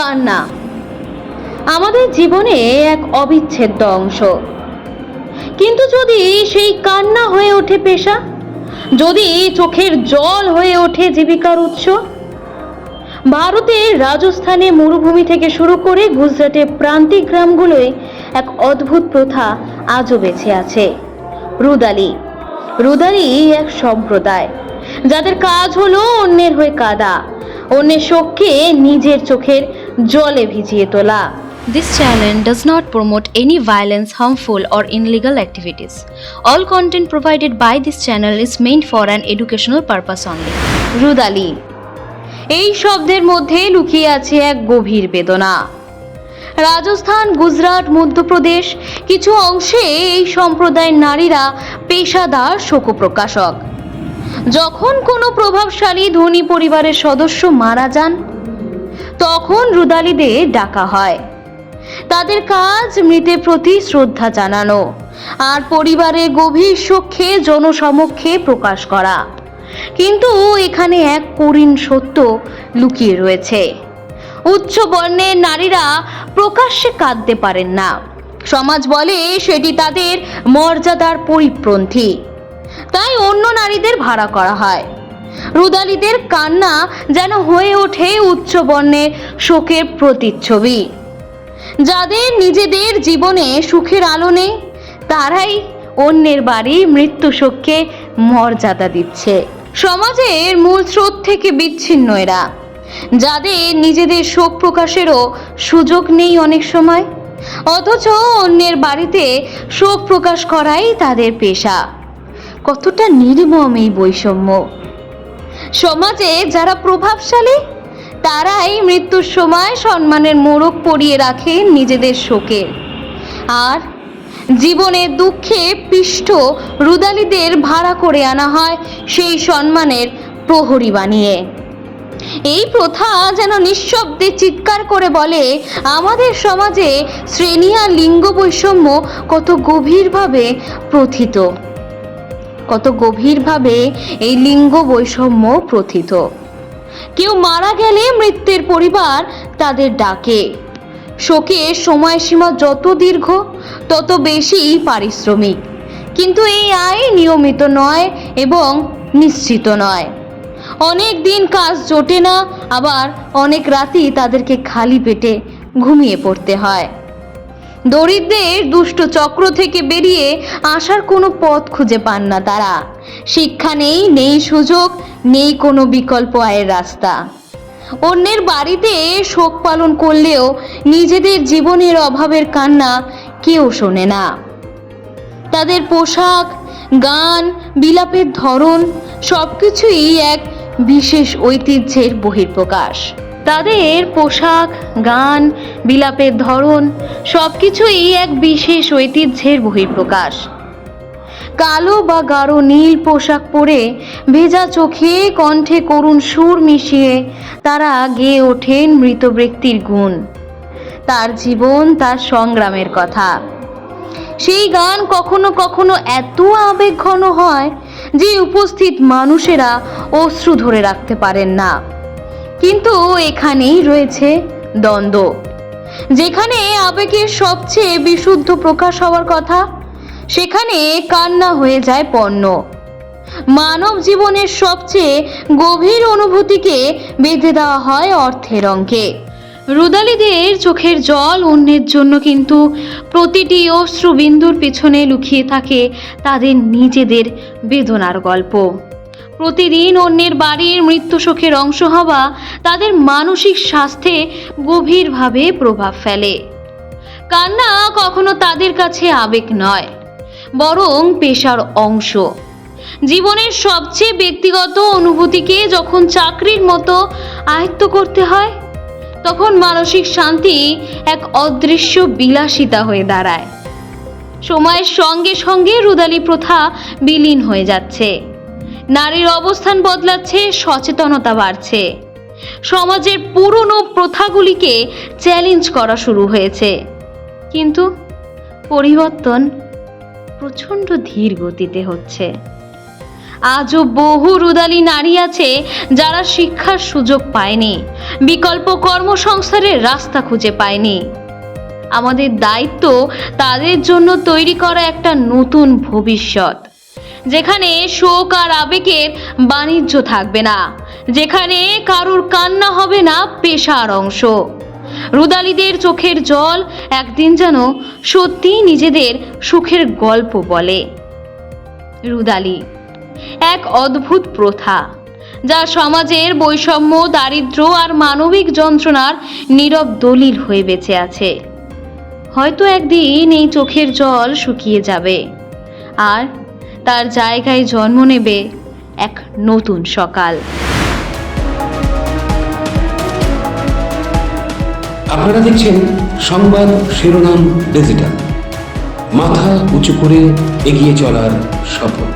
কান্না আমাদের জীবনে এক অবিচ্ছেদ্য অংশ। কিন্তু যদি সেই কান্না হয়ে ওঠে পেশা, যদি চোখের জল হয়ে ওঠে জীবিকার উৎস ভারতের রাজস্থানে মরুভূমি থেকে শুরু করে গুজরাটের প্রান্তিক গ্রামগুলোয় এক অদ্ভুত প্রথা আজও বেঁচে আছে। রুদালি। রুদালি এক সম্প্রদায়, যাদের কাজ হলো অন্যের হয়ে কাদা, অন্যের শোককে নিজের চোখের জলে ভিজিয়ে তোলা। This channel does not promote any violence harmful or illegal activities all content provided by this channel is meant for an educational purpose only Rudaali. এই শব্দের মধ্যে লুকিয়ে আছে এক গভীর বেদনা। রাজস্থান গুজরাট মধ্যপ্রদেশ কিছু অংশে এই সম্প্রদায়ের নারীরা পেশাদার শোকপ্রকাশক। যখন কোনো প্রভাবশালী ধনী পরিবারের সদস্য মারা যান তখন রুদালিদের ডাকা হয়। তাদের কাজ মৃতের প্রতি শ্রদ্ধা জানানো আর পরিবারের গভীর শোককে জনসমক্ষে প্রকাশ করা। কিন্তু এখানে এক করুণ সত্য লুকিয়ে রয়েছে। উচ্চ বর্ণের নারীরা প্রকাশ্যে কাঁদতে পারেন না। সমাজ বলে সেটি তাদের মর্যাদার পরিপ্রন্থী তাই অন্য নারীদের ভাড়া করা হয়। রুদালিদের কান্না যেন হয়ে ওঠে উচ্চ বর্ণের শোকের প্রতিচ্ছবি। যাদের নিজেদের জীবনে সুখের আলো নেই, তারাই অন্যের বাড়ি মৃত্যু শোককে মর্যাদা দিচ্ছে। সমাজের মূল স্রোত থেকে বিচ্ছিন্ন এরা। যাদের নিজেদের শোক প্রকাশেরও সুযোগ নেই অনেক সময়, অথচ অন্যের বাড়িতে শোক প্রকাশ করাই তাদের পেশা। কতটা নির্মম এই বৈষম্য। সমাজে যারা প্রভাবশালী, তারাই মৃত্যুর সময় সম্মানের মোড়ক পরিয়ে রাখে নিজেদের শোকে। আর জীবনের দুঃখে পিষ্ট রুদালিদের ভাড়া করে আনা হয় সেই সম্মানের প্রহরী বানিয়ে। এই প্রথা যেন নিঃশব্দে চিৎকার করে বলে, আমাদের সমাজে শ্রেণি আর লিঙ্গ বৈষম্য কত গভীরভাবে প্রথিত। কত গভীরভাবে এই লিঙ্গ বৈষম্য প্রথিত। কেউ মারা গেলে মৃত্যুর পরিবার তাদের ডাকে। শোকে সময়সীমা যত দীর্ঘ, তত বেশি পারিশ্রমিক। কিন্তু এই আয় নিয়মিত নয় এবং নিশ্চিত নয়। অনেক দিন কাজ জোটে না, আবার অনেক রাতই তাদেরকে খালি পেটে ঘুমিয়ে পড়তে হয়। দরিদ্রের দুষ্ট চক্র থেকে বেরিয়ে আসার কোনো পথ খুঁজে পান না তারা। শিক্ষা নেই নেই সুযোগ, নেই কোনো বিকল্প আয়ের রাস্তা। অন্যের বাড়িতে শোক পালন করলেও নিজেদের জীবনের অভাবের কান্না কেউ শোনে না। তাদের পোশাক, গান, বিলাপের ধরন সব কিছুই এক বিশেষ ঐতিহ্যের বহির্প্রকাশ তাদের পোশাক, গান, বিলাপের ধরন সব কিছুই এক বিশেষ ঐতিহ্যের বহিঃপ্রকাশ। কালো বা গাঢ় নীল পোশাক পরে ভেজা চোখে কণ্ঠে করুণ সুর মিশিয়ে তারা গেয়ে ওঠেন মৃত ব্যক্তির গুণ। তার জীবন, তার সংগ্রামের কথা। সেই গান কখনো কখনো এত আবেগঘন হয় যে উপস্থিত মানুষেরা অশ্রু ধরে রাখতে পারেন না। কিন্তু এখানেই রয়েছে দ্বন্দ্ব, যেখানে আবেগের সবচেয়ে বিশুদ্ধ প্রকাশ হওয়ার কথা। সেখানে কান্না হয়ে যায় পণ্য। মানব জীবনের সবচেয়ে গভীর অনুভূতিকে বেঁধে দেওয়া হয় অর্থের অঙ্কে। রুদালিদের চোখের জল অন্যের জন্য কিন্তু প্রতিটি অশ্রুবিন্দুর পেছনে লুকিয়ে থাকে তাদের নিজেদের বেদনার গল্প। প্রতিদিন অন্যের বাড়ির মৃত্যু শোকের অংশ হওয়া তাদের মানসিক স্বাস্থ্যে গভীরভাবে প্রভাব ফেলে। কান্না কখনো তাদের কাছে আবেগ নয়, বরং পেশার অংশ। জীবনের সবচেয়ে ব্যক্তিগত অনুভূতিকে যখন চাকরির মতো আয়ত্ত করতে হয়, তখন মানসিক শান্তি এক অদৃশ্য বিলাসিতা হয়ে দাঁড়ায়। সময়ের সঙ্গে সঙ্গে রুদালি প্রথা বিলীন হয়ে যাচ্ছে। নারীর অবস্থান বদলাচ্ছে, সচেতনতা বাড়ছে। সমাজের পুরনো প্রথাগুলিকে চ্যালেঞ্জ করা শুরু হয়েছে। কিন্তু পরিবর্তন প্রচণ্ড ধীর গতিতে হচ্ছে। আজও বহু রুদালি নারী আছে যারা শিক্ষার সুযোগ পায়নি, বিকল্প কর্মসংস্থানের রাস্তা খুঁজে পায়নি। আমাদের দায়িত্ব তাদের জন্য তৈরি করা একটা নতুন ভবিষ্যৎ। যেখানে শোক আর আবেগের বাণিজ্য থাকবে না, যেখানে কারুর কান্না হবে না পেশার অংশ। রুদালিদের চোখের জল একদিন যেন সত্যি নিজেদের সুখের গল্প বলে। রুদালি, এক অদ্ভুত প্রথা, যা সমাজের বৈষম্য, দারিদ্র্য আর মানবিক যন্ত্রণার নীরব দলিল হয়ে বেঁচে আছে। হয়তো একদিন এই চোখের জল শুকিয়ে যাবে। আর তার জায়গায় জন্ম নেবে এক নতুন সকাল। আপনারা দেখছেন সংবাদ শিরোনাম ডিজিটাল। মাথা উঁচু করে এগিয়ে চলার শপথ।